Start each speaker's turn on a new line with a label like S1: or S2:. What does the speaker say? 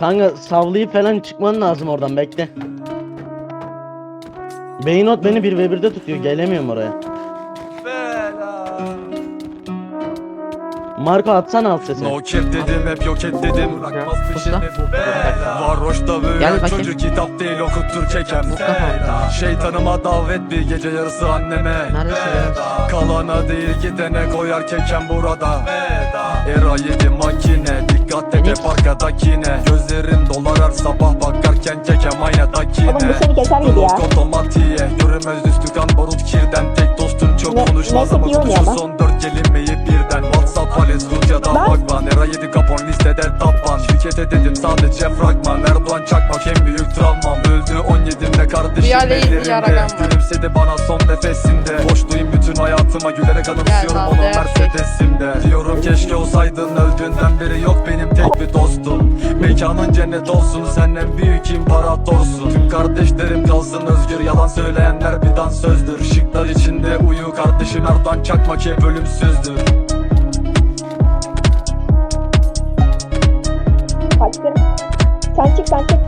S1: Kanka savlayıp falan çıkman lazım oradan bekle. Beynot beni 1v1'de tutuyor gelemiyorum oraya. Marco atsana alt sesi.
S2: No cap dedim hep yok et dedim Bırakmaz peşimi bu bela
S3: Gel bakayım.
S2: çocuk kitap değil okuttur kekem. Şeytanıma davet bir gece yarısı anneme? Kalana değil gidene koyar kekem burada Era yedi makine her sabah bakarken kekem aynadakine
S4: Oğlum bu seni keser gibi ya.
S2: Blok otomatiğe Görünmez üstü kan barut kirden. Tek dostum çok
S4: Ne-
S2: konuşmaz
S4: ne
S2: ama
S4: lan?
S2: son dört kelimeyi birden. Whatsapp Vales Rusya'da
S4: Lan.
S2: Bagvan Era yedi kapon listede tappan. Şirkete dedim sadece fragman. Erdoğan çakmak en büyük travmam. Öldü 17'imde kardeşim ellerimde. Gülümsedi bana son nefesinde. Boşluğum bütün hayatıma gülerek anımsıyorum onu Mercedes'imde Diyorum keşke olsaydın Dünden beri yok benim tek bir dostum. Mekanın cennet olsun senden büyük imparatorsun. Tüm kardeşlerim kalsın özgür Yalan söyleyenler bir dans sözdür. Şıklar içinde uyu kardeşim Erdoğan çakmak hep ölümsüzdür. Sen çık sen çık.